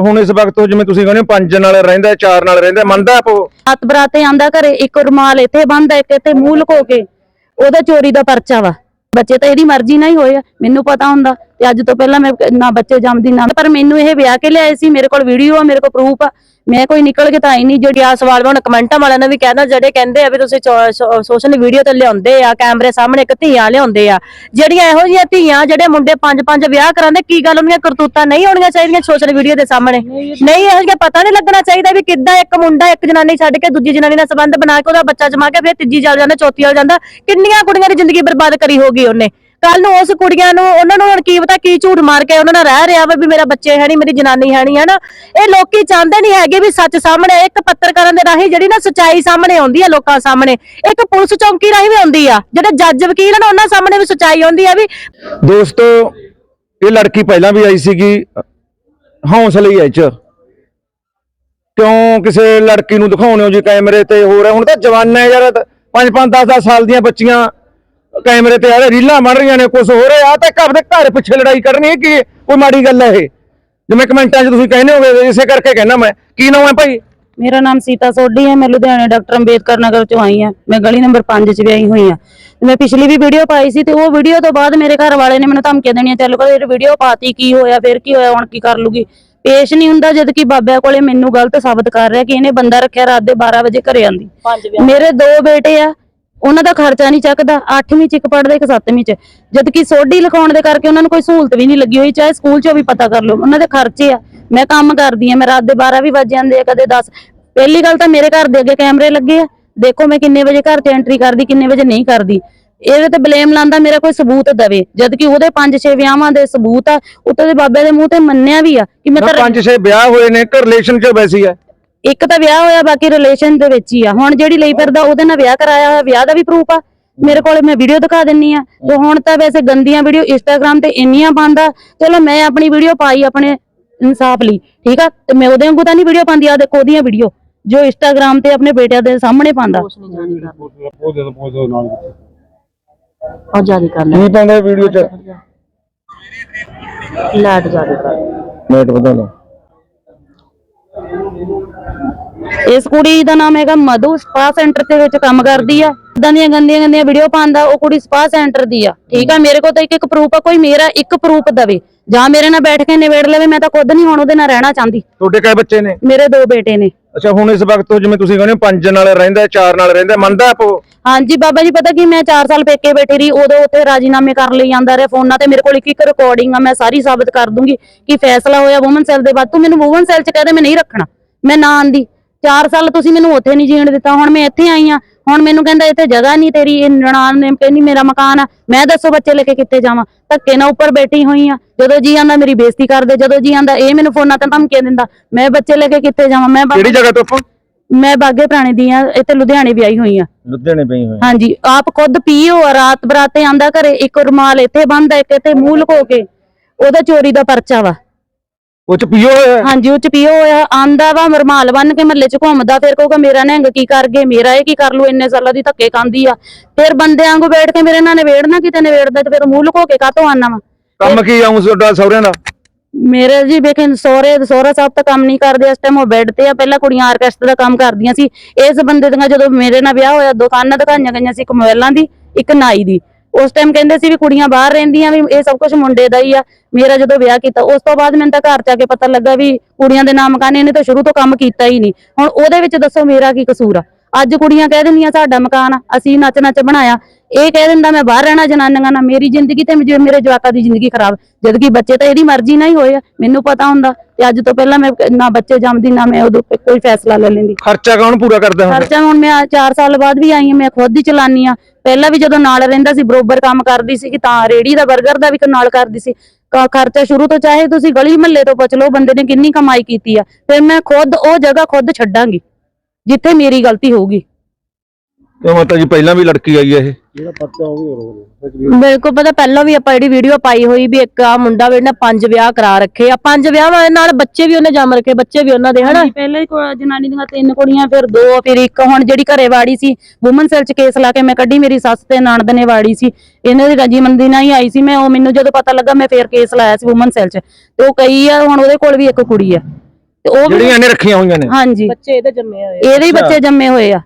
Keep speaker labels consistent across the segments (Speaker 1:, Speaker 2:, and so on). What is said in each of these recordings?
Speaker 1: ਹੁਣ ਇਸ ਵਕਤ ਉਹ ਜਿਵੇਂ ਤੁਸੀਂ ਕਹਿੰਦੇ ਹੋ, ਪੰਜ ਨਾਲ ਰਹਿੰਦਾ ਚਾਰ ਨਾਲ ਰਹਿੰਦਾ ਮੰਨਦਾ ਆਪ ਉਹ?
Speaker 2: ਹੱਥ ਬਰਾਤੇ ਆਂਦਾ ਘਰੇ ਇੱਕ ਰੁਮਾਲ ਇੱਥੇ ਬੰਨਦਾ ਇੱਕ ਇੱਥੇ ਮੂੰਹ ਲੁਕੋ ਕੇ। ਉਹਦਾ ਚੋਰੀ ਦਾ ਪਰਚਾ ਵਾ। ਬੱਚੇ ਤਾਂ ਇਹਦੀ ਮਰਜ਼ੀ ਨਾਲ ਹੀ ਹੋਏ ਆ ਮੈਨੂੰ ਪਤਾ ਹੁੰਦਾ। ਤੇ ਅੱਜ ਤੋਂ ਪਹਿਲਾਂ ਮੈਂ ਨਾ ਬੱਚੇ ਜੰਮਦੀ, ਨਾ ਪਰ ਮੈਨੂੰ ਇਹ ਵਿਆਹ ਕੇ ਲਿਆਏ ਸੀ, ਮੇਰੇ ਕੋਲ ਵੀਡੀਓ ਆ, ਮੇਰੇ ਕੋਲ ਪ੍ਰੂਫ ਆ। ਮੈਂ ਕੋਈ ਨਿਕਲ ਕੇ ਤਾਂ ਆਈ ਨਹੀਂ, ਜਿਹੜੀ ਆ ਸਵਾਲ ਹੁਣ ਕਮੈਂਟਾਂ ਵਾਲਿਆਂ ਨੇ ਵੀ ਕਹਿਣਾ ਜਿਹੜੇ ਕਹਿੰਦੇ ਆ ਵੀ ਤੁਸੀਂ ਸੋਸ਼ਲ ਵੀਡੀਓ ਤੇ ਲਿਆਉਂਦੇ ਆ, ਕੈਮਰੇ ਸਾਹਮਣੇ ਇੱਕ ਧੀਆਂ ਲਿਆਉਂਦੇ ਆ। ਜਿਹੜੀਆਂ ਇਹੋ ਜਿਹੀਆਂ ਧੀਆਂ, ਜਿਹੜੇ ਮੁੰਡੇ ਪੰਜ ਪੰਜ ਵਿਆਹ ਕਰਾਉਂਦੇ, ਕੀ ਗੱਲ ਉਹਦੀਆਂ ਕਰਤੂਤਾਂ ਨਹੀਂ ਹੋਣੀਆਂ ਚਾਹੀਦੀਆਂ ਸੋਸ਼ਲ ਵੀਡੀਓ ਦੇ ਸਾਹਮਣੇ? ਨਹੀਂ, ਇਹੋ ਜਿਹਾ ਪਤਾ ਨਹੀਂ ਲੱਗਣਾ ਚਾਹੀਦਾ ਵੀ ਕਿੱਦਾਂ ਇੱਕ ਮੁੰਡਾ ਇੱਕ ਜਨਾਨੀ ਛੱਡ ਕੇ ਦੂਜੀ ਜਨਾਨੀ ਨਾਲ ਸੰਬੰਧ ਬਣਾ ਕੇ ਉਹਦਾ ਬੱਚਾ ਜਮਾ ਕੇ ਫਿਰ ਤੀਜੀ ਜਲ ਜਾਂਦਾ, ਚੌਥੀ ਚੱਲ ਜਾਂਦਾ, ਕਿੰਨੀਆਂ ਕੁੜੀਆਂ ਦੀ ਜ਼ਿੰਦਗੀ ਬਰਬਾਦ ਕਰੀ ਹੋਗੀ ਉਹਨੇ? ਕੱਲ ਨੂੰ ਉਸ ਕੁੜੀਆਂ ਨੂੰ, ਉਹਨਾਂ ਨੂੰ ਹੁਣ ਕੀ ਪਤਾ ਕੀ ਝੂਠ ਮਾਰ ਕੇ ਉਹਨਾਂ ਨਾਲ ਰਹਿ ਰਿਹਾ ਵਾ ਵੀ ਮੇਰਾ ਬੱਚੇ ਹੈ ਨਹੀਂ ਮੇਰੀ ਜਨਾਨੀ ਹੈ ਨਹੀਂ ਹੈ ਨਾ ਇਹ ਲੋਕੀ ਚਾਹੁੰਦੇ ਨਹੀਂ ਹੈਗੇ ਵੀ ਸੱਚ ਸਾਹਮਣੇ, ਇੱਕ ਪੱਤਰਕਾਰਾਂ ਦੇ ਰਾਹੀਂ ਜਿਹੜੀ ਨਾ ਸੱਚਾਈ ਸਾਹਮਣੇ ਆਉਂਦੀ ਆ ਲੋਕਾਂ ਸਾਹਮਣੇ, ਇੱਕ ਪੁਲਿਸ ਚੌਂਕੀ ਰਾਹੀਂ ਵੀ ਆਉਂਦੀ ਆ, ਜਿਹੜੇ ਜੱਜ ਵਕੀਲ ਨੇ ਉਹਨਾਂ ਸਾਹਮਣੇ ਵੀ ਸੱਚਾਈ ਆਉਂਦੀ ਆ ਵੀ
Speaker 1: ਦੋਸਤੋ, ਇਹ ਲੜਕੀ ਪਹਿਲਾਂ ਵੀ ਆਈ ਸੀਗੀ, ਹੌਸਲੇ ਹੀ ਐ ਚ। ਕਿਉਂ ਕਿਸੇ ਲੜਕੀ ਨੂੰ ਦਿਖਾਉਣੇ ਹੋ ਜੀ ਕੈਮਰੇ ਤੇ? ਹੋਰ ਰਿਹਾ ਹੁਣ ਤਾਂ ਜਵਾਨਾਂ ਯਾਰ 5 5 10 10 ਸਾਲ ਦੀਆਂ ਬੱਚੀਆਂ ਕੈਮਰੇ ਤੇ ਆ ਰਹੇ ਰੀਲਾਂ ਬਣ ਰਹੀਆਂ ਨੇ ਕੁਝ ਹੋ ਰਿਹਾ ਆ ਤਾਂ ਘਰ ਦੇ ਘਰ ਪਿੱਛੇ ਲੜਾਈ ਕਰਨੀ ਹੈ ਕਿ ਕੋਈ ਮਾੜੀ ਗੱਲ ਹੈ ਇਹ? ਜਿਵੇਂ ਕਮੈਂਟਾਂ 'ਚ ਤੁਸੀਂ ਕਹਿੰਦੇ ਹੋਗੇ ਇਸੇ ਕਰਕੇ ਕਹਿਣਾ ਮੈਂ। ਕੀ ਨਾਮ ਹੈ ਭਾਈ?
Speaker 2: ਮੇਰਾ ਨਾਮ ਸੀਤਾ ਸੋਢੀ ਹੈ ਮੈਂ ਲੁਧਿਆਣੇ ਡਾਕਟਰ ਅੰਬੇਦਕਰ ਨਗਰ ਚੋਂ ਆਈ ਹਾਂ। ਮੈਂ ਗਲੀ ਨੰਬਰ 5 ਚ ਵਿਆਹੀ ਹੋਈ ਹਾਂ। ਮੈਂ ਪਿਛਲੀ ਵੀ ਵੀਡੀਓ ਪਾਈ ਸੀ ਤੇ ਉਹ ਵੀਡੀਓ ਤੋਂ ਬਾਅਦ ਮੇਰੇ ਘਰ ਵਾਲੇ ਨੇ ਮੈਨੂੰ ਧਮਕੀਆਂ ਦੇਣੀਆਂ ਚੱਲ ਕੋ ਇਹ ਵੀਡੀਓ ਪਾਤੀ ਕੀ ਹੋਇਆ ਫਿਰ ਕੀ ਹੋਇਆ ਹੁਣ ਕੀ ਕਰ ਲੂਗੀ? ਪੇਸ਼ ਨਹੀਂ ਹੁੰਦਾ ਜਦ ਕਿ ਬਾਬਿਆਂ ਕੋਲੇ ਮੈਨੂੰ ਗਲਤ ਸਾਬਤ ਕਰ ਰਿਹਾ ਕਿ ਇਹਨੇ ਬੰਦਾ ਰੱਖਿਆ ਰਾਤ ਦੇ 12 ਵਜੇ ਘਰੇ ਆਂਦੀ। ਮੇਰੇ ਦੋ ਬੇਟੇ ਆ ਉਹਨਾਂ ਦਾ ਖਰਚਾ ਨਹੀਂ ਚੱਕਦਾ 8ਵੀਂ ਚ ਇੱਕ ਪੜਦਾ ਇੱਕ 7ਵੀਂ ਚ। ਜਦ ਕਿ ਸੋਢੀ ਲਿਖਾਉਣ ਦੇ ਕਰਕੇ ਉਹਨਾਂ ਨੂੰ ਕੋਈ ਸਹੂਲਤ ਵੀ ਨਹੀਂ ਲੱਗੀ ਹੋਈ ਚਾਹੇ ਸਕੂਲ ਚੋਂ ਵੀ ਪਤਾ ਕਰ ਲਓ। ਉਹਨਾਂ ਦੇ ਖਰਚੇ ਆ। ਮੈਂ ਕੰਮ ਕਰਦੀ ਆ ਮੈਂ ਰਾਤ ਦੇ 12 ਵੀ ਵੱਜ ਜਾਂਦੇ ਆ ਕਦੇ 10 ਪਹਿਲੀ ਗੱਲ ਤਾਂ ਮੇਰੇ ਘਰ ਦੇ ਅੱਗੇ ਕੈਮਰੇ ਲੱਗੇ ਆ। ਦੇਖੋ ਮੈਂ ਕਿੰਨੇ ਵਜੇ ਘਰ 'ਚ ਐਂਟਰੀ ਕਰਦੀ ਕਿੰਨੇ ਵਜੇ ਨਹੀਂ ਕਰਦੀ। ਇਹਦੇ ਤੇ ਬਲੇਮ ਲਾਂਦਾ ਮੇਰਾ ਕੋਈ ਸਬੂਤ ਦਵੇ। ਜਦ ਕਿ ਉਹਦੇ 5-6 ਵਿਆਹਾਂ ਦੇ ਸਬੂਤ ਆ ਉੱਤੇ ਦੇ ਬਾਬੇ ਦੇ ਮੂੰਹ ਤੇ ਮੰਨਿਆ ਵੀ ਆ ਕਿ ਮੈਂ ਤਾਂ
Speaker 1: ਪੰਜ ਛੇ ਵਿਆਹ ਹੋਏ ਨੇ ਇੱਕ ਰਿਲੇਸ਼ਨ 'ਚ ਵੈਸੀ ਹੈ
Speaker 2: ਇੱਕ ਤਾਂ ਵਿਆਹ ਹੋਇਆ ਬਾਕੀ ਰਿਲੇਸ਼ਨ ਦੇ ਵਿੱਚ ਹੀ ਆ। ਹੁਣ ਜਿਹੜੀ ਲਈ ਫਿਰਦਾ ਉਹਦੇ ਨਾਲ ਵਿਆਹ ਕਰਾਇਆ ਹੋਇਆ ਵਿਆਹ ਦਾ ਵੀ ਪ੍ਰੂਫ ਆ। ਮੇਰੇ ਕੋਲੇ ਮੈਂ ਵੀਡੀਓ ਦਿਖਾ ਦਿੰਨੀ ਆ। ਤੇ ਹੁਣ ਤਾਂ ਵੈਸੇ ਗੰਦੀਆਂ ਵੀਡੀਓ ਇੰਸਟਾਗ੍ਰam ਤੇ ਇੰਨੀਆਂ ਪਾਉਂਦਾ ਚਲੋ ਮੈਂ ਆਪਣੀ ਵੀਡੀਓ ਪਾਈ ਆਪਣੇ ਇਨਸਾਫ ਲਈ ਠੀਕ ਆ? ਤੇ ਮੈਂ ਉਹਦੇ ਵਾਂਗੂ ਤਾਂ ਨਹੀਂ ਵੀਡੀਓ ਪਾਉਂਦੀ ਆ ਦੇਖੋ ਉਹਦੀਆਂ ਵੀਡੀਓ ਜੋ ਇੰਸਟਾਗ੍ਰam ਤੇ ਆਪਣੇ ਬੇਟਿਆਂ ਦੇ ਸਾਹਮਣੇ ਪਾਉਂਦਾ।
Speaker 3: ਬਹੁਤ ਜ਼ਿਆਦਾ ਬਹੁਤ ਜ਼ਿਆਦਾ ਨਾਲ। ਆ ਜਾਰੀ ਕਰ ਲੈ।
Speaker 1: ਕੀ ਪਾਉਂਦਾ ਵੀਡੀਓ ਚ
Speaker 3: ਲਾਟ ਜਾਰੀ ਕਰ।
Speaker 1: ਲਾਟ ਵਧਾ ਲਓ।
Speaker 2: ਇਸ ਕੁੜੀ ਦਾ ਨਾਮ ਹੈਗਾ ਮਧੂ ਸਪਾ ਸੈਂਟਰ ਦੇ ਵਿੱਚ ਕੰਮ ਕਰਦੀ ਆ। ਇਦਾਂ ਦੀਆਂ ਗੰਦੀਆਂ ਗੰਦੀਆਂ ਵੀਡੀਓ ਪਾਉਂਦਾ ਉਹ ਕੁੜੀ ਸਪਾ ਸੈਂਟਰ ਦੀ ਆ। ਠੀਕ ਆ ਮੇਰੇ ਕੋਲ ਤਾਂ ਇੱਕ ਇੱਕ ਪ੍ਰੂਫ ਆ ਕੋਈ ਮੇਰਾ ਇੱਕ ਪ੍ਰੂਫ ਦਵੇ। ਜਾਂ ਮੇਰੇ ਨਾਲ ਬੈਠ ਕੇ ਨਿਬੇੜ ਲਵੇ ਮੈਂ ਤਾਂ ਖੁਦ ਨਹੀਂ ਹੁਣ ਉਹਦੇ ਨਾਲ ਰਹਿਣਾ ਚਾਹੁੰਦੀ।
Speaker 1: ਤੁਹਾਡੇ ਕਈ ਬੱਚੇ ਨੇ?
Speaker 2: ਮੇਰੇ ਦੋ ਬੇਟੇ ਨੇ।
Speaker 1: ਅੱਛਾ ਹੁਣ ਇਸ ਵਕਤ ਉਹ ਜਿਵੇਂ ਤੁਸੀਂ ਕਹਿੰਦੇ ਹੋ, ਪੰਜ ਨਾਲ ਰਹਿੰਦਾ ਚਾਰ ਨਾਲ ਰਹਿੰਦਾ ਮੰਨਦਾ ਆਪ ਉਹ?
Speaker 2: ਹਾਂਜੀ ਬਾਬਾ ਜੀ ਪਤਾ ਕੀ ਮੈਂ 4 ਸਾਲ ਪੇਕੇ ਬੈਠੀ ਰਹੀ ਉਦੋਂ ਉੱਥੇ ਰਾਜੀਨਾਮੇ ਕਰ ਲਈ ਜਾਂਦਾ ਰਿਹਾ ਫੋਨਾਂ ਤੇ। ਮੇਰੇ ਕੋਲ ਇੱਕ ਇੱਕ ਰਿਕਾਰਡਿੰਗ ਆ ਮੈਂ ਸਾਰੀ ਸਾਬਤ ਕਰ ਦੂੰਗੀ ਕਿ ਫੈਸਲਾ ਹੋਇਆ ਵੂਮਨ ਸੈੱਲ ਦੇ ਬਾਅਦ। ਤੂੰ ਮੈਨੂੰ ਵੂਮਨ ਸੈੱਲ ਚ ਕਹਦੇ ਮੈਂ ਨਹੀਂ ਰੱਖਣਾ। ਮੈਂ ਨਾ ਆਂਦੀ। 4 ਸਾਲ ਤੁਸੀਂ ਮੈਨੂੰ ਉੱਥੇ ਨਹੀਂ ਜੀਣ ਦਿੱਤਾ ਹੁਣ ਮੈਂ ਇੱਥੇ ਆਈ ਆ ਹੁਣ ਮੈਨੂੰ ਕਹਿੰਦਾ ਇੱਥੇ ਜਗ੍ਹਾ ਨਹੀਂ ਤੇਰੀ ਇਹ ਨਨਾਣ ਨੇ ਕਹਿੰਦੀ ਮੇਰਾ ਮਕਾਨ ਆ। ਮੈਂ ਦੱਸੋ ਬੱਚੇ ਲੈ ਕੇ ਕਿੱਥੇ ਜਾਵਾਂ? ਧੱਕੇ ਨਾਲ ਉੱਪਰ ਬੈਠੀ ਹੋਈ ਆ ਜਦੋਂ ਜੀ ਆਂਦਾ ਮੇਰੀ ਬੇਇੱਜ਼ਤੀ ਕਰਦੇ ਜਦੋਂ ਜੀ ਆਂਦਾ ਇਹ ਮੈਨੂੰ ਫੋਨਾਂ ਤੇ ਧਮਕੀਆਂ ਦਿੰਦਾ ਮੈਂ ਬੱਚੇ ਲੈ ਕੇ ਕਿੱਥੇ ਜਾਵਾਂ? ਮੈਂ
Speaker 1: ਕਿਹੜੀ ਜਗ੍ਹਾ ਤੋਂ ਆਪਾਂ?
Speaker 2: ਮੈਂ ਬਾਗੇ ਪੁਰਾਣੇ ਦੀ ਆ ਇੱਥੇ ਲੁਧਿਆਣੇ ਵਿਆਹੀ ਹੋਈ ਆ
Speaker 1: ਲੁਧਿਆਣੇ ਪਈ ਹੋਏ
Speaker 2: ਹਾਂਜੀ ਆਪ ਖੁਦ ਪੀਓ ਆ ਰਾਤ ਬਰਾਤੇ ਆਂਦਾ ਘਰੇ ਇੱਕ ਰੁਮਾਲ ਇੱਥੇ ਬੰਨਦਾ ਇੱਕ ਇੱਥੇ ਮੂੰਹ ਲੁਕੋ ਕੇ। ਉਹਦਾ ਚੋਰੀ ਦਾ ਪਰਚਾ ਵਾ।
Speaker 1: ਉਹ ਚ ਪੀਓ ਹੋਇਆ।
Speaker 2: ਹਾਂਜੀ ਉਹ ਚ ਪੀਓ ਹੋਇਆ। ਆਂਦਾ ਵਾ ਰੁਮਾਲ ਬੰਨ ਕੇ ਮੱਲੇ ਚ ਘੁੰਮਦਾ ਫਿਰ ਕਹੂਗਾ ਮੇਰਾ ਨਿਹੰਗ ਕੀ ਕਰ ਗਏ? ਮੇਰਾ ਇਹ ਕੀ ਕਰ ਲੂ ਇੰਨੇ ਸਾਲਾਂ ਦੀ ਧੱਕੇ ਖਾਂਦੀ ਆ। ਫਿਰ ਬੰਦੇ ਵਾਂਗੂ ਬੈਠ ਕੇ ਮੇਰੇ ਨਾਲ ਨਿਬੇੜਨਾ ਕਿਤੇ ਨਿਬੇੜਦਾ ਤੇ ਫਿਰ ਮੂੰਹ ਲੁਕੋ ਕੇ ਕਾਤੋਂ ਆਨਾ ਵਾ?
Speaker 1: ਕੰਮ ਕੀ ਆਉਂ ਤੁਹਾਡਾ ਸਹੁਰਿਆਂ ਦਾ?
Speaker 2: ਮੇਰੇ ਜੀ ਵੇਖੇ ਸੋਹਰੇ ਸੋਹਰਾ ਸਾਹਿਬ ਤਾਂ ਕੰਮ ਨਹੀਂ ਕਰਦੇ ਇਸ ਟਾਈਮ ਉਹ ਬੈੱਡ ਤੇ ਆ। ਪਹਿਲਾਂ ਕੁੜੀਆਂ ਆਰਕੈਸਟਰਾ ਦਾ ਕੰਮ ਕਰਦੀਆਂ ਸੀ। ਇਸ ਬੰਦੇ ਦੀਆਂ ਜਦੋਂ ਮੇਰੇ ਨਾਲ ਵਿਆਹ ਹੋਇਆ ਦੁਕਾਨਾਂ ਦਿਖਾਈਆਂ ਗਈਆਂ ਸੀ ਇੱਕ ਮੋਬਾਈਲਾਂ ਦੀ ਇੱਕ ਨਾਈ ਦੀ। ਉਸ ਟਾਈਮ ਕਹਿੰਦੇ ਸੀ ਵੀ ਕੁੜੀਆਂ ਬਾਹਰ ਰਹਿੰਦੀਆਂ ਵੀ ਇਹ ਸਭ ਕੁਝ ਮੁੰਡੇ ਦਾ ਹੀ ਆ। ਮੇਰਾ ਜਦੋਂ ਵਿਆਹ ਕੀਤਾ, ਉਸ ਤੋਂ ਬਾਅਦ ਮੈਨੂੰ ਤਾਂ ਘਰ ਚ ਆ ਕੇ ਪਤਾ ਲੱਗਾ ਵੀ ਕੁੜੀਆਂ ਦੇ ਨਾਮ ਮਕਾਨ ਇਹਨੇ ਤਾਂ ਸ਼ੁਰੂ ਤੋਂ ਕੰਮ ਕੀਤਾ ਹੀ ਨਹੀਂ। ਹੁਣ ਉਹਦੇ ਵਿੱਚ ਦੱਸੋ ਮੇਰਾ ਕੀ ਕਸੂਰ ਆ? ਅੱਜ ਕੁੜੀਆਂ ਕਹਿ ਦਿੰਦੀਆਂ ਸਾਡਾ ਮਕਾਨ ਅਸੀਂ ਨੱਚ ਨੱਚ ਬਣਾਇਆ। ਇਹ ਕਹਿ ਦਿੰਦਾ ਮੈਂ ਬਾਹਰ ਰਹਿਣਾ ਜਨਾਨੀਆਂ ਨਾਲ ਮੇਰੀ ਜ਼ਿੰਦਗੀ ਤੇ ਮੇਰੇ ਮੇਰੇ ਜਵਾਕਾਂ ਦੀ ਜ਼ਿੰਦਗੀ ਖਰਾਬ ਜਦ ਕਿ ਬੱਚੇ ਤਾਂ ਇਹਦੀ ਮਰਜ਼ੀ ਨਾਲ ਹੀ ਹੋਏ ਆ ਮੈਨੂੰ ਪਤਾ ਹੁੰਦਾ ਤੇ ਅੱਜ ਤੋਂ ਪਹਿਲਾਂ ਮੈਂ ਨਾ ਬੱਚੇ ਜੰਮਦੀ ਨਾ ਮੈਂ ਉਦੋਂ ਕੋਈ ਫੈਸਲਾ ਲੈ ਲੈਂਦੀ।
Speaker 1: ਖਰਚਾ ਕੌਣ ਪੂਰਾ ਕਰਦਾ ਹੁਣ?
Speaker 2: ਖਰਚਾ ਹੁਣ ਮੈਂ 4 ਸਾਲ ਬਾਅਦ ਵੀ ਆਈ ਹਾਂ ਮੈਂ ਖੁਦ ਹੀ ਚਲਾਨੀ ਆ ਪਹਿਲਾਂ ਵੀ ਜਦੋਂ ਨਾਲ ਰਹਿੰਦਾ ਸੀ ਬਰੋਬਰ ਕੰਮ ਕਰਦੀ ਸੀ ਕਿ ਤਾਂ ਰੇੜੀ ਦਾ 버ਗਰ ਦਾ ਵੀ ਨਾਲ ਕਰਦੀ ਸੀ। ਕ- ਖਰਚਾ ਸ਼ੁਰੂ ਤੋਂ ਚਾਹੇ ਤੁਸੀਂ ਗਲੀ ਮਹੱਲੇ ਤੋਂ ਪੁੱਛ ਲਓ ਬੰਦੇ ਨੇ ਕਿੰਨੀ ਕਮਾਈ ਕੀਤੀ ਆ ਫਿਰ ਮੈਂ ਖੁਦ ਉਹ ਜਗ੍ਹਾ ਖੁਦ ਛੱਡਾਂਗੀ। ਜਿੱਥੇ ਮੇਰੀ ਗਲਤੀ ਹੋਊਗੀ।
Speaker 1: ਤੇ ਮਾਤਾ ਜੀ ਪਹਿਲਾਂ ਵੀ ਲੜਕੀ ਆਈ ਹੈ ਇਹ
Speaker 3: ਮੇਰੇ ਕੋਲ ਪਤਾ ਪਹਿਲਾਂ ਵੀ ਆਪਾਂ ਜਿਹੜੀ ਵੀਡੀਓ ਪਾਈ ਹੋਈ ਵੀ ਇੱਕ ਆ ਮੁੰਡਾ ਵੀ ਨਾ ਪੰਜ ਵਿਆਹ ਕਰਾ ਰੱਖੇ ਆ। ਪੰਜ ਵਿਆਹਾਂ ਨਾਲ ਬੱਚੇ ਵੀ ਉਹਨੇ ਜੰਮ ਰੱਖੇ ਬੱਚੇ ਵੀ ਉਹਨਾਂ ਦੇ ਹਨਾ?
Speaker 2: ਪਹਿਲਾਂ ਹੀ ਕੋ- ਜਨਾਨੀ ਦੀਆਂ ਤਿੰਨ ਕੁੜੀਆਂ ਫਿਰ ਦੋ ਫਿਰ ਇੱਕ। ਹੁਣ ਜਿਹੜੀ ਘਰੇ ਵਾੜੀ ਸੀ ਵੂਮਨ ਸੈਲ ਚ ਕੇਸ ਲਾ ਕੇ ਮੈਂ ਕੱਢੀ ਮੇਰੀ ਸੱਸ ਤੇ ਨਣਦ ਨੇ ਵਾੜੀ ਸੀ। ਇਹਨਾਂ ਦੀ ਰਜੀ ਮੰਦੀ ਨਾਲ ਹੀ ਆਈ ਸੀ। ਮੈਂ ਉਹ ਮੈਨੂੰ ਜਦੋਂ ਪਤਾ ਲੱਗਾ ਮੈਂ ਫੇਰ ਕੇਸ ਲਾਇਆ ਸੀ ਵੂਮਨ ਸੈਲ ਚ। ਤੇ ਉਹ ਕਈ ਆ ਹੁਣ ਉਹਦੇ ਕੋਲ ਵੀ ਇੱਕ ਕੁੜੀ ਆ। ਤੇ ਉਹ ਵੀ
Speaker 1: ਜਿਹੜੀਆਂ ਇਹਨੇ ਰੱਖੀਆਂ ਹੋਈਆਂ ਨੇ।
Speaker 2: ਹਾਂਜੀ।
Speaker 3: ਬੱਚੇ ਇਹਦੇ ਜੰਮੇ ਹੋਏ
Speaker 2: ਇਹਦੇ ਹੀ। ਬੱਚੇ ਜੰਮੇ ਹੋਏ ਆ।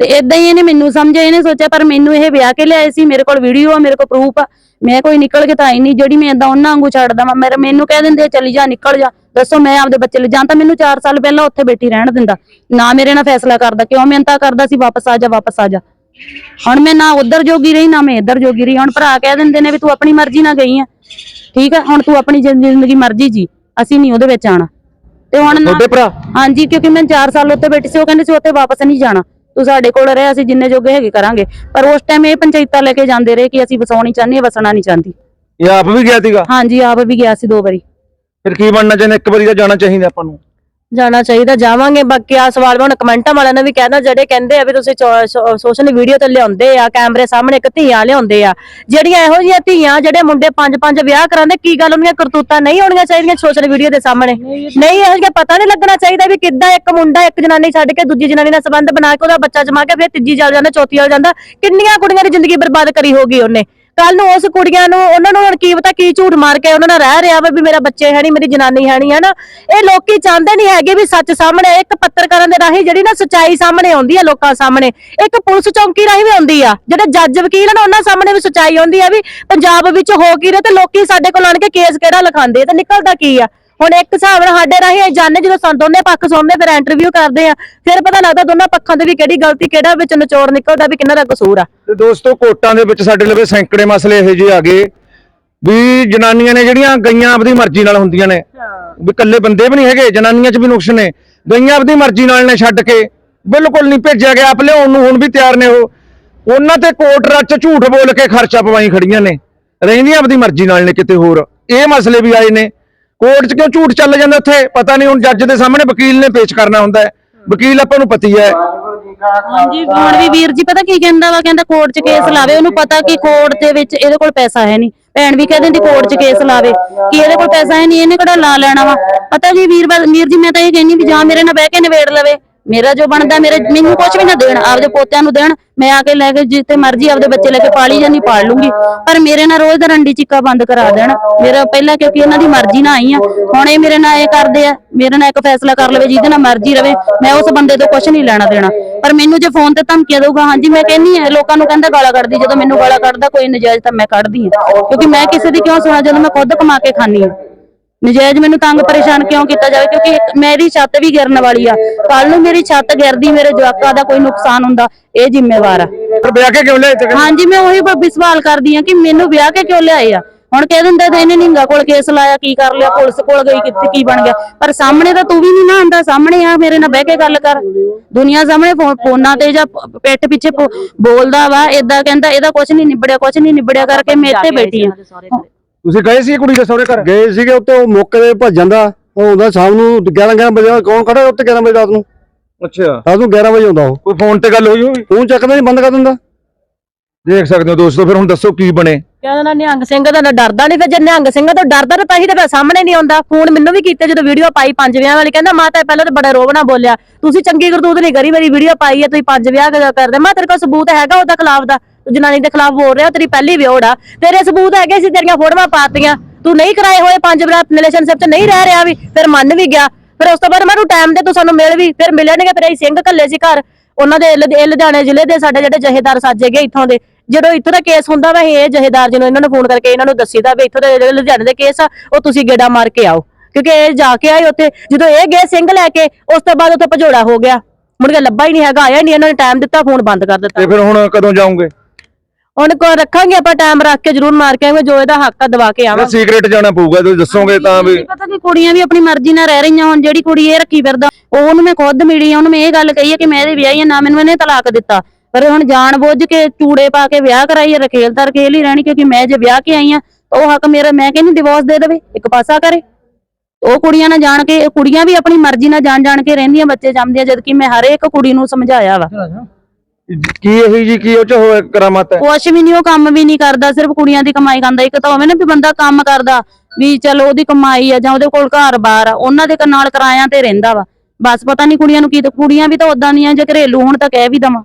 Speaker 2: ਤੇ ਇਦਾਂ ਹੀ ਇਹਨੇ ਮੈਨੂੰ ਸਮਝਿਆ ਇਹਨੇ ਸੋਚਿਆ ਪਰ ਮੈਨੂੰ ਇਹ ਵਿਆਹ ਕੇ ਲਿਆਏ ਸੀ ਮੇਰੇ ਕੋਲ ਵੀਡੀਓ ਆ ਮੇਰੇ ਕੋਲ ਪ੍ਰੂਫ ਆ। ਮੈਂ ਕੋਈ ਨਿਕਲ ਕੇ ਤਾਂ ਆਈ ਨਹੀਂ ਜਿਹੜੀ ਮੈਂ ਇਦਾਂ ਉਹਨਾਂ ਵਾਂਗੂ ਛੱਡਦਾ ਵਾ ਮੇਰੇ ਮੈਨੂੰ ਕਹਿ ਦਿੰਦੇ ਚਲੀ ਜਾ ਨਿਕਲ ਜਾ। ਦੱਸੋ ਮੈਂ ਆਪਦੇ ਬੱਚੇ ਲਈ ਜਾਂ ਤਾਂ ਮੈਨੂੰ 4 ਸਾਲ ਪਹਿਲਾਂ ਉੱਥੇ ਬੈਠੀ ਰਹਿਣ ਦਿੰਦਾ। ਨਾ ਮੇਰੇ ਨਾਲ ਫੈਸਲਾ ਕਰਦਾ ਕਿਉਂ ਮਿਹਨਤਾਂ ਕਰਦਾ ਸੀ ਵਾਪਸ ਆ ਜਾ ਵਾਪਸ ਆ ਜਾ। ਹੁਣ ਮੈਂ ਨਾ ਉਧਰ ਜੋਗੀ ਰਹੀ ਨਾ ਮੈਂ ਇੱਧਰ ਜੋਗੀ ਰਹੀ। ਹੁਣ ਭਰਾ ਕਹਿ ਦਿੰਦੇ ਨੇ ਵੀ ਤੂੰ ਆਪਣੀ ਮਰਜ਼ੀ ਨਾਲ ਗਈ ਆ। ਠੀਕ ਆ ਹੁਣ ਤੂੰ ਆਪਣੀ ਜ਼ਿੰਦਗੀ ਮਰਜ਼ੀ ਜੀ। ਅਸੀਂ ਨਹੀਂ ਉਹਦੇ ਵਿੱਚ ਆਣਾ ਤੇ ਹੁਣ ਨਾ
Speaker 1: ਤੁਹਾਡੇ ਭਰਾ?
Speaker 2: ਹਾਂਜੀ ਕਿਉਂਕਿ ਮੈਂ 4 ਸਾਲ ਉੱਥੇ ਬੈਠੀ ਸੀ ਉਹ ਕਹਿੰਦੇ ਸੀ ਉੱਥੇ ਵਾਪਸ ਨਹੀਂ ਜਾਣਾ। ਤੂੰ ਸਾਡੇ ਕੋਲ ਰਹਿ ਅਸੀਂ ਜਿੰਨੇ ਜੋਗੇ ਹੈਗੇ ਕਰਾਂਗੇ। ਪਰ ਉਸ ਟਾਈਮ ਇਹ ਪੰਚਾਇਤਾਂ ਲੈ ਕੇ ਜਾਂਦੇ ਰਹੇ ਕਿ ਅਸੀਂ ਵਸਾਉਣੀ ਚਾਹੁੰਦੇ ਹਾਂ ਵਸਣਾ ਨਹੀਂ ਚਾਹੁੰਦੀ।
Speaker 1: ਇਹ ਆਪ ਵੀ ਗਿਆ ਸੀਗਾ?
Speaker 2: ਹਾਂਜੀ ਆਪ ਵੀ ਗਿਆ ਸੀ ਦੋ ਵਾਰੀ।
Speaker 1: ਫਿਰ ਕੀ ਬਣਨਾ ਚਾਹੀਦਾ? ਇੱਕ ਵਾਰੀ ਤਾਂ ਜਾਣਾ ਚਾਹੀਦਾ ਆਪਾਂ ਨੂੰ।
Speaker 3: ਜਾਣਾ ਚਾਹੀਦਾ ਜਾਵਾਂਗੇ। ਬਾਕੀ ਆ ਸਵਾਲ ਮੈਂ ਹੁਣ ਕਮੈਂਟਾਂ ਵਾਲਿਆਂ ਨੇ ਵੀ ਕਹਿਣਾ ਜਿਹੜੇ ਕਹਿੰਦੇ ਆ ਵੀ ਤੁਸੀਂ ਸੋਸ਼ਲ ਵੀਡੀਓ ਤੇ ਲਿਆਉਂਦੇ ਆ ਕੈਮਰੇ ਸਾਹਮਣੇ ਇੱਕ ਧੀਆਂ ਲਿਆਉਂਦੇ ਆ। ਜਿਹੜੀਆਂ ਇਹੋ ਜਿਹੀਆਂ ਧੀਆਂ ਜਿਹੜੇ ਮੁੰਡੇ ਪੰਜ ਪੰਜ ਵਿਆਹ ਕਰਾਉਂਦੇ ਕੀ ਗੱਲ ਉਹਨੀਆਂ ਕਰਤੂਤਾਂ ਨਹੀਂ ਹੋਣੀਆਂ ਚਾਹੀਦੀਆਂ ਸੋਸ਼ਲ ਵੀਡੀਓ ਦੇ ਸਾਹਮਣੇ? ਨਹੀਂ ਇਹੋ ਜਿਹਾ ਪਤਾ ਨਹੀਂ ਲੱਗਣਾ ਚਾਹੀਦਾ ਵੀ ਕਿੱਦਾਂ ਇੱਕ ਮੁੰਡਾ ਇੱਕ ਜਨਾਨੀ ਛੱਡ ਕੇ ਦੂਜੀ ਜਨਾਨੀ ਨਾਲ ਸੰਬੰਧ ਬਣਾ ਕੇ ਉਹਦਾ ਬੱਚਾ ਜਮਾ ਕੇ ਫਿਰ ਤੀਜੀ ਚੱਲ ਜਾਂਦਾ ਚੌਥੀ ਚੱਲ ਜਾਂਦਾ। ਕਿੰਨੀਆਂ ਕੁੜੀਆਂ ਦੀ ਜ਼ਿੰਦਗੀ ਬਰਬਾਦ ਕਰੀ ਹੋਗੀ ਉਹਨੇ? ਕੱਲ ਨੂੰ ਉਸ ਕੁੜੀਆਂ ਨੂੰ, ਉਹਨਾਂ ਨੂੰ ਹੁਣ ਕੀ ਪਤਾ ਕੀ ਝੂਠ ਮਾਰ ਕੇ ਉਹਨਾਂ ਨਾਲ ਰਹਿ ਰਿਹਾ ਵਾ ਵੀ ਮੇਰਾ ਬੱਚੇ ਹੈ ਨਹੀਂ ਮੇਰੀ ਜਨਾਨੀ ਹੈ ਨਹੀਂ ਹੈ ਨਾ ਇਹ ਲੋਕੀ ਚਾਹੁੰਦੇ ਨਹੀਂ ਹੈਗੇ ਵੀ ਸੱਚ ਸਾਹਮਣੇ, ਇੱਕ ਪੱਤਰਕਾਰਾਂ ਦੇ ਰਾਹੀਂ ਜਿਹੜੀ ਨਾ ਸਚਾਈ ਸਾਹਮਣੇ ਆਉਂਦੀ ਆ ਲੋਕਾਂ ਸਾਹਮਣੇ, ਇੱਕ ਪੁਲਿਸ ਚੌਂਕੀ ਰਾਹੀਂ ਵੀ ਆਉਂਦੀ ਆ, ਜਿਹੜੇ ਜੱਜ ਵਕੀਲ ਨੇ ਉਹਨਾਂ ਸਾਹਮਣੇ ਵੀ ਸਚਾਈ ਆਉਂਦੀ ਆ ਵੀ ਪੰਜਾਬ ਵਿੱਚ ਹੋ ਕੀ ਰਿਹਾ ਤੇ ਲੋਕੀ ਸਾਡੇ ਕੋਲ ਆਣ ਕੇ ਕੇਸ ਕਿਹੜਾ ਲਿਖਾਉਂਦੇ ਤੇ ਨਿਕਲਦਾ ਕੀ ਆ? ਹੁਣ ਇੱਕ ਹਿਸਾਬ ਨਾਲ ਸਾਡੇ ਰਾਹੀਂ ਅਸੀਂ ਜਾਣਦੇ ਜਦੋਂ ਸਾਨੂੰ ਦੋਨੇ ਪੱਖ ਸੁਣਦੇ ਫਿਰ ਇੰਟਰਵਿਊ ਕਰਦੇ ਆ। ਫਿਰ ਪਤਾ ਲੱਗਦਾ ਦੋਨਾਂ ਪੱਖਾਂ ਦੇ ਵੀ ਕਿਹੜੀ ਗਲਤੀ ਕਿਹੜਾ ਵਿੱਚ ਨਿਚੋੜ ਨਿਕਲਦਾ ਵੀ ਕਿਹਨਾਂ ਦਾ ਕਸੂਰ ਆ।
Speaker 1: ਤੇ ਦੋਸਤੋ ਕੋਰਟਾਂ ਦੇ ਵਿੱਚ ਸਾਡੇ ਲਵੇ ਸੈਂਕੜੇ ਮਸਲੇ ਇਹੋ ਜਿਹੇ ਆ ਗਏ ਵੀ ਜਨਾਨੀਆਂ ਨੇ ਜਿਹੜੀਆਂ ਗਈਆਂ ਆਪਦੀ ਮਰਜ਼ੀ ਨਾਲ ਹੁੰਦੀਆਂ ਨੇ। ਵੀ ਇਕੱਲੇ ਬੰਦੇ ਵੀ ਨਹੀਂ ਹੈਗੇ ਜਨਾਨੀਆਂ 'ਚ ਵੀ ਨੁਕਸ ਨੇ। ਗਈਆਂ ਆਪਦੀ ਮਰਜ਼ੀ ਨਾਲ ਨੇ ਛੱਡ ਕੇ ਬਿਲਕੁਲ ਨਹੀਂ ਭੇਜਿਆ ਗਿਆ। ਆਪ ਲਿਆਉਣ ਨੂੰ ਹੁਣ ਵੀ ਤਿਆਰ ਨੇ ਉਹ। ਉਹਨਾਂ ਤੇ ਕੋਰਟ ਰੱਚ ਝੂਠ ਬੋਲ ਕੇ ਖਰਚਾ ਪਵਾਈ ਖੜੀਆਂ ਨੇ। ਰਹਿੰਦੀਆਂ ਆਪਦੀ ਮਰਜ਼ੀ ਨਾਲ ਨੇ ਕਿਤੇ ਹੋਰ। ਇਹ ਮਸਲੇ ਵੀ ਆਏ ਨੇ। ਕੋਰਟ 'ਚ ਕਿਉਂ ਝੂਠ ਚੱਲ ਜਾਂਦਾ ਉੱਥੇ ਪਤਾ ਨਹੀਂ ਹੁਣ ਜੱਜ ਦੇ ਸਾਹਮਣੇ ਵਕੀਲ ਨੇ ਪੇਸ਼ ਕਰਨਾ ਹੁੰਦਾ ਹੈ। ਵਕੀਲ ਆਪਾਂ ਨੂੰ ਪਤੀ ਹੈ।
Speaker 2: ਹਾਂਜੀ ਹੁਣ ਵੀ ਵੀਰ ਜੀ ਪਤਾ ਕੀ ਕਹਿੰਦਾ ਵਾ? ਕਹਿੰਦਾ ਕੋਰਟ 'ਚ ਕੇਸ ਲਾਵੇ। ਉਹਨੂੰ ਪਤਾ ਕਿ ਕੋਰਟ ਦੇ ਵਿੱਚ ਇਹਦੇ ਕੋਲ ਪੈਸਾ ਹੈ ਨਹੀਂ। ਭੈਣ ਵੀ ਕਹਿ ਦਿੰਦੀ ਕੋਰਟ 'ਚ ਕੇਸ ਲਾਵੇ। ਕਿ ਇਹਦੇ ਕੋਲ ਪੈਸਾ ਹੈ ਨਹੀਂ ਇਹਨੇ ਕਿਹੜਾ ਲਾ ਲੈਣਾ ਵਾ? ਪਤਾ ਜੀ ਵੀਰ ਵੀਰ ਜੀ ਮੈਂ ਤਾਂ ਇਹ ਕਹਿੰਨੀ ਵੀ ਜਾਂ ਮੇਰੇ ਨਾਲ ਬਹਿ ਕੇ ਨਿਬੇੜ ਲਵੇ। ਮੇਰਾ ਜੋ ਬਣਦਾ, ਮੇਰੇ ਮੈਨੂੰ ਕੁਝ ਵੀ ਨਾ ਦੇਣ, ਆਪਦੇ ਪੋਤਿਆਂ ਨੂੰ ਦੇਣ, ਮੈਂ ਆ ਕੇ ਲੈ ਕੇ ਜਿੱਥੇ ਮਰਜ਼ੀ ਆਪਦੇ ਬੱਚੇ ਲੈ ਕੇ ਪਾਲੀ ਜਾਂਦੀ, ਪਾਲ ਲੂੰਗੀ। ਪਰ ਮੇਰੇ ਨਾਲ ਰੋਜ਼ ਦਾ ਰੰਡੀ ਚਿੱਕਾ ਬੰਦ ਕਰਾ ਦੇਣ। ਮੇਰਾ ਪਹਿਲਾਂ ਕਿਉਂਕਿ ਇਹਨਾਂ ਦੀ ਮਰਜ਼ੀ ਨਾਲ ਆਈ ਆ, ਹੁਣ ਇਹ ਮੇਰੇ ਨਾਲ ਇਹ ਕਰਦੇ ਆ, ਮੇਰੇ ਨਾਲ ਇੱਕ ਫੈਸਲਾ ਕਰ ਲਵੇ, ਜਿਹਦੇ ਨਾਲ ਮਰਜ਼ੀ ਰਵੇ, ਮੈਂ ਉਸ ਬੰਦੇ ਤੋਂ ਕੁਝ ਨਹੀਂ ਲੈਣਾ ਦੇਣਾ। ਪਰ ਮੈਨੂੰ ਜੇ ਫੋਨ ਤੇ ਧਮਕੀਆਂ ਦੇਊਗਾ, ਹਾਂਜੀ, ਮੈਂ ਕਹਿੰਨੀ ਆ, ਲੋਕਾਂ ਨੂੰ ਕਹਿੰਦਾ ਗਾਲਾਂ ਕੱਢਦੀ, ਜਦੋਂ ਮੈਨੂੰ ਗਾਲਾਂ ਕੱਢਦਾ, ਕੋਈ ਨਜਾਇਜ਼ ਤਾਂ ਮੈਂ ਕੱਢਦੀ ਆ। ਕਿਉਂਕਿ ਮੈਂ ਕਿਸੇ ਦੀ ਕਿਉਂ ਸੁਣਾ, ਜਦੋਂ ਮੈਂ ਖੁਦ ਕਮਾ ਕੇ ਖਾਣੀ ਆ। ਨਜਾਇਜ਼ ਮੈਨੂੰ ਤੰਗ ਪਰੇਸ਼ਾਨ ਕਿਉਂ ਕੀਤਾ ਜਾਵੇ? ਕਿਉਂਕਿ ਮੇਰੀ ਛੱਤ ਵੀ ਗਿਰਨ ਵਾਲੀ ਆ। ਕੱਲ ਨੂੰ ਮੇਰੀ ਛੱਤ ਗਿਰਦੀ ਮੇਰੇ ਜਵਾਕਾਂ ਦਾ ਕੋਈ ਨੁਕਸਾਨ ਹੁੰਦਾ ਇਹ ਜ਼ਿੰਮੇਵਾਰ ਆ।
Speaker 1: ਫਿਰ ਵਿਆਹ ਕੇ ਕਿਉਂ ਲਿਆਏ ਤੇ
Speaker 2: ਹਾਂਜੀ ਮੈਂ ਉਹੀ ਬ- ਵੀ ਸਵਾਲ ਕਰਦੀ ਆ ਕਿ ਮੈਨੂੰ ਵਿਆਹ ਕੇ ਕਿਉਂ ਲਿਆਏ ਆ? ਹੁਣ ਕਹਿ ਦਿੰਦੇ ਤੇ ਇਹਨੇ ਨਿੰਗਾ ਕੋਲ ਕੇਸ ਲਾਇਆ ਕੀ ਕਰ ਲਿਆ ਪੁਲਿਸ ਕੋਲ ਗਈ ਕਿੱਥੇ ਕੀ ਬਣ ਗਿਆ? ਪਰ ਸਾਹਮਣੇ ਤਾਂ ਤੂੰ ਵੀ ਨਹੀਂ ਨਾ ਆਂਦਾ ਸਾਹਮਣੇ ਆ ਮੇਰੇ ਨਾਲ ਬਹਿ ਕੇ ਗੱਲ ਕਰ। ਦੁਨੀਆ ਸਾਹਮਣੇ ਫੋਨਾਂ ਤੇ ਜਾਂ ਪਿੱਠ ਪਿੱਛੇ ਬੋਲਦਾ ਵਾ ਏਦਾਂ ਕਹਿੰਦਾ ਇਹਦਾ ਕੁਝ ਨਹੀਂ ਨਿਬੜਿਆ ਕੁਝ ਨਹੀਂ ਨਿਬੜਿਆ ਕਰਕੇ ਮੈਂ ਇੱਥੇ ਬੈਠੀ ਆ।
Speaker 1: ਤੁਸੀਂ ਗਏ ਸੀ ਕੁੜੀ ਦੇ ਸਹੁਰੇ ਘਰ?
Speaker 4: ਗਏ ਸੀਗੇ ਉੱਤੇ ਉਹ ਮੌਕੇ ਤੇ ਭੱਜ ਜਾਂਦਾ ਉਹ ਹੁੰਦਾ ਸ਼ਾਮ ਨੂੰ 11 11 ਵਜੇ ਕੌਣ ਖੜਾ ਉੱਤੇ 11 ਵਜੇ ਰਾਤ ਨੂੰ?
Speaker 1: ਅੱਛਾ।
Speaker 4: ਰਾਤ ਨੂੰ 11 ਵਜੇ ਆਉਂਦਾ ਉਹ।
Speaker 1: ਕੋਈ ਫੋਨ ਤੇ ਗੱਲ ਹੋਈ ਹੋਈ?
Speaker 4: ਫੋਨ ਚੱਕਦਾ ਨਹੀਂ ਬੰਦ ਕਰ ਦਿੰਦਾ।
Speaker 1: ਦੇਖ ਸਕਦੇ ਹੋ ਦੋਸਤੋ ਫਿਰ ਹੁਣ ਦੱਸੋ ਕੀ ਬਣੇ।
Speaker 3: ਕਹਿੰਦਾ ਨਾ ਨਿਹੰਗ ਸਿੰਘ ਦਾ ਨਾ ਡਰਦਾ ਨਹੀਂ ਫਿਰ ਜੇ ਨਿਹੰਗ ਸਿੰਘ ਤੋਂ ਡਰਦਾ ਤਾਂ ਹੀ ਤਾਂ ਫਿਰ ਸਾਹਮਣੇ ਨਹੀਂ ਆਉਂਦਾ। ਫੋਨ ਮੈਨੂੰ ਵੀ ਕੀਤੇ ਜਦੋਂ ਵੀਡੀਓ ਪਾਈ ਪੰਜ ਵਿਆਹ ਵਾਲੀ ਕਹਿੰਦਾ ਮਾਤਾ ਪਹਿਲਾਂ ਤਾਂ ਬੜਾ ਰੋਬ ਨਾਲ ਬੋਲਿਆ। ਤੁਸੀਂ ਚੰਗੀ ਕਰਤੂਤ ਨਹੀਂ ਕਰੀ ਮੇਰੀ ਵੀਡੀਓ ਪਾਈ ਹੈ ਤੁਸੀਂ ਪੰਜ ਵਿਆਹ ਕਰਦੇ। ਮੈਂ ਤੇਰੇ ਕੋਲ ਸਬੂਤ ਹੈਗਾ ਉਹਦਾ ਖਿਲਾਫ ਦਾ? ਤੂੰ ਜਨਾਨੀ ਦੇ ਖਿਲਾਫ ਬੋਲ ਰਿਹਾ, ਤੇਰੀ ਪਹਿਲੀ ਵਿਆਹ ਆ ਤੇਰੇ ਸਬੂਤ ਹੈਗੇ ਸੀ, ਤੇਰੀਆਂ ਫੋਟੋਆਂ ਪਾਤੀਆਂ। ਤੂੰ ਨਹੀਂ ਕਰਾਏ ਹੋਏ ਪੰਜ ਵਿਆਹ ਰਿਲੇਸ਼ਨਸ਼ਿਪ 'ਚ ਨਹੀਂ ਰਹਿ ਰਿਹਾ ਵੀ, ਫਿਰ ਮੰਨ ਵੀ ਗਿਆ। ਫਿਰ ਉਸ ਤੋਂ ਬਾਅਦ ਮੈਨੂੰ ਟਾਈਮ ਤੇ ਤੂੰ ਸਾਨੂੰ ਮਿਲ ਵੀ, ਫਿਰ ਮਿਲਣਗੇ ਫਿਰ ਅਸੀਂ ਸਿੰਘ ਘੱਲੇ ਸੀ ਘਰ। ਉਹਨਾਂ ਦੇ ਲੁਧਿਆਣੇ ਜ਼ਿਲ੍ਹੇ ਦੇ ਸਾਡੇ ਜਿਹੜੇ ਜਹੇਦਾਰ ਸਾਜੇ ਗਏ ਇੱਥੋਂ ਦੇ। ਜਦੋਂ ਇੱਥੋਂ ਦਾ ਕੇਸ ਹੁੰਦਾ ਵਾ, ਇਹ ਜਹੇਦਾਰ ਜੀ ਨੂੰ ਇਹਨਾਂ ਨੂੰ ਫੋਨ ਕਰਕੇ ਇਹਨਾਂ ਨੂੰ ਦੱਸੀਦਾ ਵੀ ਇੱਥੋਂ ਦੇ ਜਿਹੜੇ ਲੁਧਿਆਣੇ ਦੇ ਕੇਸ ਆ, ਉਹ ਤੁਸੀਂ ਗੇੜਾ ਮਾਰ ਕੇ ਆਓ। ਕਿਉਂਕਿ ਇਹ ਜਾ ਕੇ ਆਏ ਉੱਥੇ, ਜਦੋਂ ਇਹ ਗਏ ਸਿੰਘ ਲੈ ਕੇ, ਉਸ ਤੋਂ ਬਾਅਦ ਉੱਥੇ ਭਜੋੜਾ ਹੋ ਗਿਆ। ਮੁੜ ਕੇ ਲੱਭਾ ਹੀ ਨਹੀਂ ਹੈਗਾ, ਆਇਆ ਨਹੀਂ, ਇਹਨਾਂ ਨੇ ਟਾਈਮ ਦਿੱਤਾ ਫੋਨ ਬੰਦ ਕਰ ਦਿੱਤਾ।
Speaker 1: ਤੇ ਫਿਰ ਹੁਣ ਕਦੋਂ ਜਾਓਗੇ?
Speaker 3: ਹੁਣ ਕੋ ਰੱਖਾਂਗੇ ਆਪਾਂ ਟਾਈਮ ਰੱਖ ਕੇ ਜ਼ਰੂਰ ਮਾਰ ਕੇ ਆਵਾਂਗੇ ਜੋ ਇਹਦਾ ਹੱਕ ਆ ਦਵਾ ਕੇ ਆਵਾਂਗੇ।
Speaker 1: ਸੀਕ੍ਰੇਟ ਜਾਣਾ ਪਊਗਾ ਤੁਸੀਂ ਦੱਸੋਗੇ ਤਾਂ ਵੀ।
Speaker 2: ਨਹੀਂ ਪਤਾ ਕਿ ਕੁੜੀਆਂ ਵੀ ਆਪਣੀ ਮਰਜ਼ੀ ਨਾਲ ਰਹਿ ਰਹੀਆਂ ਹੁਣ ਜਿਹੜੀ ਕੁੜੀ ਇਹ ਰੱਖੀ ਫਿਰਦਾ ਉਹ ਉਹਨੂੰ ਮੈਂ ਖੁਦ ਮਿਲੀ ਆ, ਉਹਨੂੰ ਮੈਂ ਇਹ ਗੱਲ ਕਹੀ ਹੈ ਕਿ ਮੈਂ ਇਹਦੇ ਵਿਆਹੀ ਆ ਨਾ ਮੈਨੂੰ ਇਹਨੇ ਤਲਾਕ ਦਿੱਤਾ। ਪਰ ਹੁਣ ਜਾਣ ਬੁੱਝ ਕੇ ਚੂੜੇ ਪਾ ਕੇ ਵਿਆਹ ਕਰਾਈ ਰਖੇਲ ਤਰ ਖੇਲ ਹੀ ਰਹਿਣੀ ਕਿਉਂਕਿ ਮੈਂ ਜੇ ਵਿਆਹ ਕੇ ਆਈ ਆ ਤਾਂ ਉਹ ਹੱਕ ਮੇਰਾ ਮੈਂ ਕਹਿੰਦੀ ਡਿਵੋਰਸ ਦੇ ਦੇਵੇ? ਇੱਕ ਪਾਸਾ ਕਰੇ। ਉਹ ਕੁੜੀਆਂ ਨਾਲ ਜਾਣ ਕੇ ਇਹ ਕੁੜੀਆਂ ਵੀ ਆਪਣੀ ਮਰਜ਼ੀ ਨਾਲ ਜਾਣ ਜਾਣ ਕੇ ਰਹਿੰਦੀਆਂ ਬੱਚੇ ਜੰਮਦੀਆਂ ਜਦ ਕਿ ਮੈਂ ਹਰ ਇੱਕ ਕੁੜੀ ਨੂੰ ਸਮਝਾਇਆ ਵਾ।
Speaker 1: ਕੀ ਇਹੀ ਜੀ ਕੀ ਉਹ ਚ ਹੋਇਆ ਕਰਾਮਾਤ? ਹੈ
Speaker 2: ਕੁਛ ਵੀ ਨਹੀਂ ਉਹ ਕੰਮ ਵੀ ਨਹੀਂ ਕਰਦਾ ਸਿਰਫ ਕੁੜੀਆਂ ਦੀ ਕਮਾਈ ਖਾਂਦਾ। ਇੱਕ ਤਾਂ ਹੋਵੇ ਨਾ ਵੀ ਬੰਦਾ ਕੰਮ ਕਰਦਾ ਵੀ ਚਲੋ ਉਹਦੀ ਕਮਾਈ ਆ ਜਾਂ ਉਹਦੇ ਕੋਲ ਘਰ-ਬਾਰ ਆ ਉਹਨਾਂ ਦੇ ਨਾਲ ਕਿਰਾਇਆਂ ਤੇ ਰਹਿੰਦਾ ਵਾ। ਬਸ ਪਤਾ ਨਹੀਂ ਕੁੜੀਆਂ ਨੂੰ ਕੀ ਤੇ ਕੁੜੀਆਂ ਵੀ ਤਾਂ ਉਦਾਂ ਦੀਆਂ ਜੇ ਘਰੇਲੂ ਹੁਣ ਤਾਂ ਕਹਿ ਵੀ ਦਵਾਂ।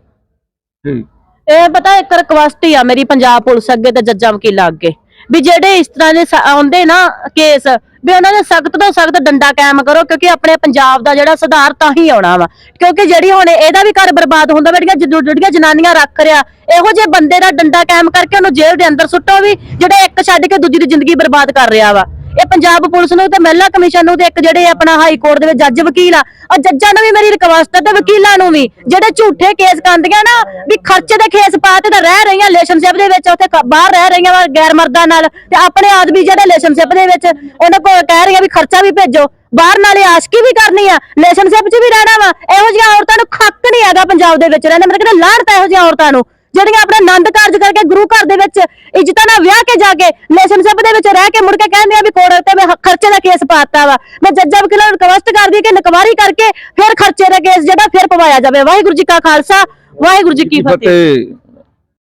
Speaker 1: ਠੀਕ।
Speaker 3: ਇਹ ਪਤਾ ਇੱਕ ਰਿਕਵੈਸਟ ਹੀ ਆ ਮੇਰੀ ਪੰਜਾਬ ਪੁਲਿਸ ਅੱਗੇ ਤੇ ਜੱਜਾਂ ਵਕੀਲਾਂ ਅੱਗੇ। ਵੀ ਜਿਹੜੇ ਇਸ ਤਰ੍ਹਾਂ ਦੇ ਆਉਂਦੇ ਨਾ ਕੇਸ, ਵੀ ਉਹਨਾਂ ਦੇ ਸਖਤ ਤੋਂ ਸਖਤ ਡੰਡਾ ਕਾਇਮ ਕਰੋ, ਕਿਉਂਕਿ ਆਪਣੇ ਪੰਜਾਬ ਦਾ ਜਿਹੜਾ ਸੁਧਾਰ ਤਾਂ ਹੀ ਆਉਣਾ ਵਾ। ਕਿਉਂਕਿ ਜਿਹੜੀ ਹੁਣ ਇਹਦਾ ਵੀ ਘਰ ਬਰਬਾਦ ਹੁੰਦਾ ਜਿਹੜੀਆਂ ਜਿਹੜੀਆਂ ਜਨਾਨੀਆਂ ਰੱਖ ਰਿਆ, ਇਹੋ ਜਿਹੇ ਬੰਦੇ ਦਾ ਡੰਡਾ ਕਾਇਮ ਕਰਕੇ ਉਹਨੂੰ ਜੇਲ੍ਹ ਦੇ ਅੰਦਰ ਸੁੱਟੋ ਵੀ, ਜਿਹੜਾ ਇੱਕ ਛੱਡ ਕੇ ਦੂਜੀ ਦੀ ਜ਼ਿੰਦਗੀ ਬਰਬਾਦ ਕਰ ਰਿਹਾ ਵਾ। ਇਹ ਪੰਜਾਬ ਪੁਲਿਸ ਨੂੰ ਤੇ ਮਹਿਲਾ ਕਮਿਸ਼ਨ ਨੂੰ ਤੇ ਇੱਕ ਜਿਹੜੇ ਆਪਣਾ ਹਾਈ ਕੋਰਟ ਦੇ ਵਿੱਚ ਜੱਜ ਵਕੀਲ ਆ ਉਹ ਜੱਜਾਂ ਨੂੰ ਵੀ ਮੇਰੀ ਰਿਕਵੈਸਟ ਹੈ ਤੇ ਵਕੀਲਾਂ ਨੂੰ ਵੀ, ਜਿਹੜੇ ਝੂਠੇ ਕੇਸ ਕੰਦੀਆਂ ਨਾ, ਵੀ ਖਰਚੇ ਦੇ ਖੇਸ ਪਾ ਪਾਤੇ ਤਾਂ ਰਹਿ ਰਹੀਆਂ ਰਿਲੇਸ਼ਨਸ਼ਿਪ ਦੇ ਵਿੱਚ, ਉੱਥੇ ਬਾਹਰ ਰਹਿ ਰਹੀਆਂ ਵਾ ਗੈਰ ਮਰਦਾਂ ਨਾਲ ਤੇ ਆਪਣੇ ਆਦਮੀ ਜਿਹੜੇ ਰਿਲੇਸ਼ਨਸ਼ਿਪ ਦੇ ਵਿੱਚ, ਉਹਨਾਂ ਕੋਲ ਕਹਿ ਰਹੀਆਂ ਵੀ ਖਰਚਾ ਵੀ ਭੇਜੋ, ਬਾਹਰ ਨਾਲੇ ਆਸ਼ਕੀ ਵੀ ਕਰਨੀ ਆ ਰਿਲੇਸ਼ਨਸ਼ਿਪ 'ਚ ਵੀ ਰਹਿਣਾ ਵਾ, ਇਹੋ ਜਿਹੀਆਂ ਔਰਤਾਂ ਨੂੰ ਖੱਕ ਨਹੀਂ ਹੈਗਾ ਪੰਜਾਬ ਦੇ ਵਿੱਚ ਰਹਿਣਾ ਮੇਰੇ ਕਹਿੰਦਾ ਲਾਹਨਤ ਇਹੋ ਜਿਹੀਆਂ ਔਰਤਾਂ ਨੂੰ। ਜਿਹੜੀਆਂ ਆਪਣਾ ਆਨੰਦ ਕਾਰਜ ਕਰਕੇ ਗੁਰੂ ਘਰ ਦੇ ਵਿੱਚ ਇੱਜ਼ਤਾਂ ਨਾਲ ਵਿਆਹ ਕੇ ਜਾ ਕੇ ਰਿਲੇਸ਼ਨਸ਼ਿਪ ਦੇ ਵਿੱਚ ਰਹਿ ਕੇ ਮੁੜ ਕੇ ਕਹਿੰਦੇ ਆ ਵੀ ਕੋਰਟ ਤੇ ਮੈਂ ਖਰਚੇ ਦਾ ਕੇਸ ਪਾਤਾ ਵਾ। ਮੈਂ ਜੱਜਾਂ ਵਕੀਲਾਂ ਨੂੰ ਰਿਕਵੈਸਟ ਕਰਦੀ ਕਿ ਨਕਵਾਰੀ ਕਰਕੇ ਫਿਰ ਖਰਚੇ ਦਾ ਕੇਸ ਜਿਹੜਾ ਫਿਰ ਪਵਾਇਆ ਜਾਵੇ। ਵਾਹਿਗੁਰੂ ਜੀ ਕਾ ਖਾਲਸਾ ਵਾਹਿਗੁਰੂ ਜੀ ਕੀ
Speaker 1: ਫਤਿਹ।